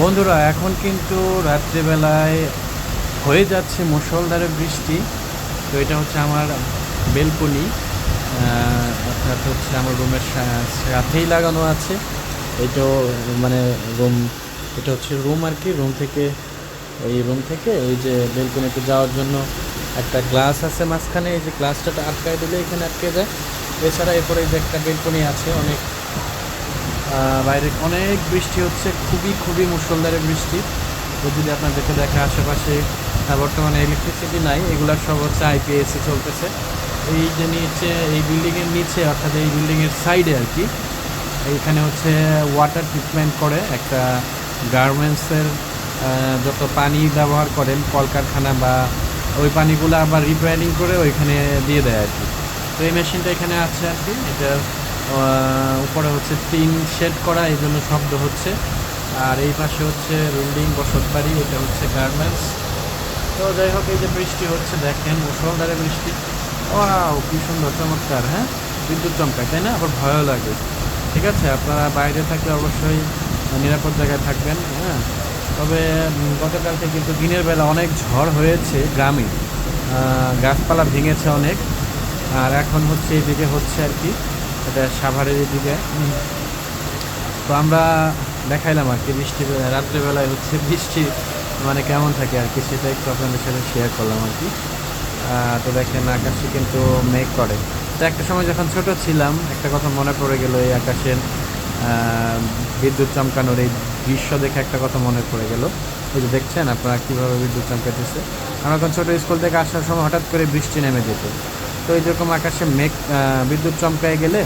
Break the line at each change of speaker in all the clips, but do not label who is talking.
বন্ধুরা, এখন কিন্তু রাত্রিবেলায় হয়ে যাচ্ছে মুষলধারে বৃষ্টি। তো এটা হচ্ছে আমার বেলকনি। অর্থাৎ হচ্ছে আমার রুমের সাথেই লাগানো আছে। এটাও মানে রুম, এটা হচ্ছে রুম আর কি, রুম থেকে, এই রুম থেকে ওই যে বেলকনিতে যাওয়ার জন্য একটা গ্লাস আছে মাঝখানে, এই যে গ্লাসটা আটকায় দিলে এখানে আটকে যায়। এছাড়া এরপরে যে একটা বেলকনি আছে, অনেক বাইরে অনেক বৃষ্টি হচ্ছে, খুবই খুবই মুষলধারে বৃষ্টি। তো যদি আপনাদেরকে দেখে আশেপাশে বর্তমানে ইলেকট্রিসিটি নাই, এগুলার সব হচ্ছে আইপিএসি চলতেছে। এই যে নিচে, এই বিল্ডিংয়ের নিচে, অর্থাৎ এই বিল্ডিংয়ের সাইডে আর কি, এইখানে হচ্ছে ওয়াটার ট্রিটমেন্ট করে একটা গার্মেন্টসের যত পানি ব্যবহার করেন, কলকারখানা বা ওই পানিগুলো আবার রিপেয়ারিং করে ওইখানে দিয়ে দেয় আর কি। তো এই মেশিনটা এখানে আছে আর কি, এটা উপরে হচ্ছে টিন শেড করা, এই জন্য শব্দ হচ্ছে। আর এই পাশে হচ্ছে বিল্ডিং বসত বাড়ি এটা হচ্ছে গার্মেন্টস। তো যাই হোক, এই যে বৃষ্টি হচ্ছে, দেখেন মুসলধারে বৃষ্টি। ওয়াও, কি সুন্দর, চমৎকার হ্যাঁ? বিদ্যুৎ চমকায়, তাই না? আবার ভয়ও লাগে। ঠিক আছে, আপনারা বাইরে থাকলে অবশ্যই নিরাপদ জায়গায় থাকবেন হ্যাঁ? তবে গতকালকে কিন্তু দিনের বেলা অনেক ঝড় হয়েছে গ্রামে। গাছপালা ভেঙেছে অনেক। আর এখন হচ্ছে এদিকে হচ্ছে আর কি। এটা সাভারের দিকে তো আমরা দেখাইলাম আর কি বৃষ্টি রাত্রেবেলায় হচ্ছে বৃষ্টি মানে কেমন থাকে আর কি, সেটা একটু আপনাদের সাথে শেয়ার করলাম আর কি। তো দেখেন আকাশে কিন্তু মেঘ করে। তো একটা সময় যখন ছোট ছিলাম, একটা কথা মনে পড়ে গেল এই আকাশের বিদ্যুৎ চমকানোর এই দৃশ্য দেখে একটা কথা মনে পড়ে গেল। এই যে দেখছেন আপনারা কীভাবে বিদ্যুৎ চমকাতেছে আমরা যখন ছোটো স্কুল থেকে আসার সময় হঠাৎ করে বৃষ্টি নেমে যেত। তো এই যেরকম আকাশে মেঘ বিদ্যুৎ চমকায় গেলে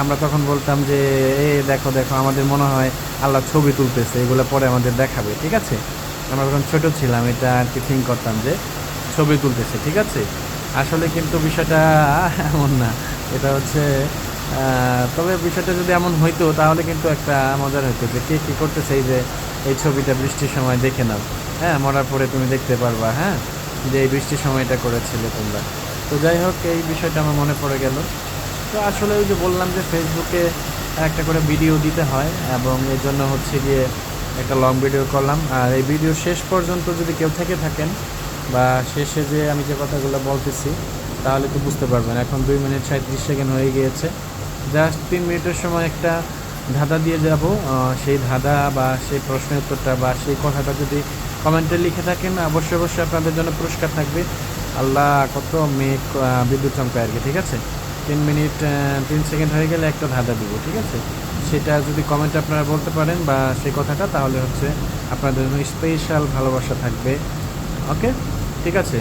আমরা তখন বলতাম যে, এ, দেখো দেখো, আমাদের মনে হয় আল্লাহ ছবি তুলতেছে, এগুলো পরে আমাদের দেখাবে। ঠিক আছে? আমরা যখন ছোট ছিলাম, এটা আর কি থিঙ্ক করতাম যে, ছবি তুলতেছে, ঠিক আছে? আসলে কিন্তু বিষয়টা এমন না। এটা হচ্ছে তবে বিষয়টা যদি এমন হইতো, তাহলে কিন্তু একটা মজার হতো যে, কে কী করতেছে এই যে, এই ছবিটা বৃষ্টির সময় দেখে নাও। হ্যাঁ মরার পরে তুমি দেখতে পারবা হ্যাঁ? যে, এই বৃষ্টির সময়টা করেছিলে তোমরা। তো যাই হোক, এই বিষয়টা আমার মনে পড়ে গেল। তো আসলে ওই যে বললাম যে ফেসবুকে একটা করে ভিডিও দিতে হয় এবং এর জন্য হচ্ছে গিয়ে একটা লং ভিডিও করলাম। আর এই ভিডিও শেষ পর্যন্ত যদি কেউ থেকে থাকেন বা শেষে যে আমি যে কথাগুলো বলতেছি, তাহলে তো বুঝতে পারবেন। এখন দুই মিনিট সাঁত্রিশ সেকেন্ড হয়ে গিয়েছে। জাস্ট তিন মিনিটের সময় একটা ধাঁধা দিয়ে যাব। সেই ধাঁধা বা সেই প্রশ্নের উত্তরটা বা সেই কথাটা যদি কমেন্টে লিখে থাকেন, অবশ্যই অবশ্যই আপনাদের জন্য পুরস্কার থাকবে। আল্লাহ কত মেঘ বিদ্যুৎ চমকায় আর কি, ঠিক আছে? তিন মিনিট তিন সেকেন্ড হয়ে গেলে একটা ধাঁধা দিব, ঠিক আছে? সেটা যদি কমেন্টে আপনারা বলতে পারেন বা সেই কথাটা, তাহলে হচ্ছে আপনাদের জন্য স্পেশাল ভালোবাসা থাকবে। ওকে ঠিক আছে?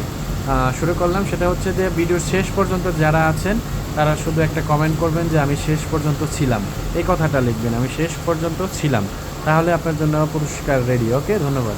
শুরু করলাম। সেটা হচ্ছে যে ভিডিওর শেষ পর্যন্ত যারা আছেন, তারা শুধু একটা কমেন্ট করবেন যে আমি শেষ পর্যন্ত ছিলাম। এই কথাটা লিখবেন, আমি শেষ পর্যন্ত ছিলাম। তাহলে আপনার জন্য পুরস্কার রেডি ওকে ধন্যবাদ।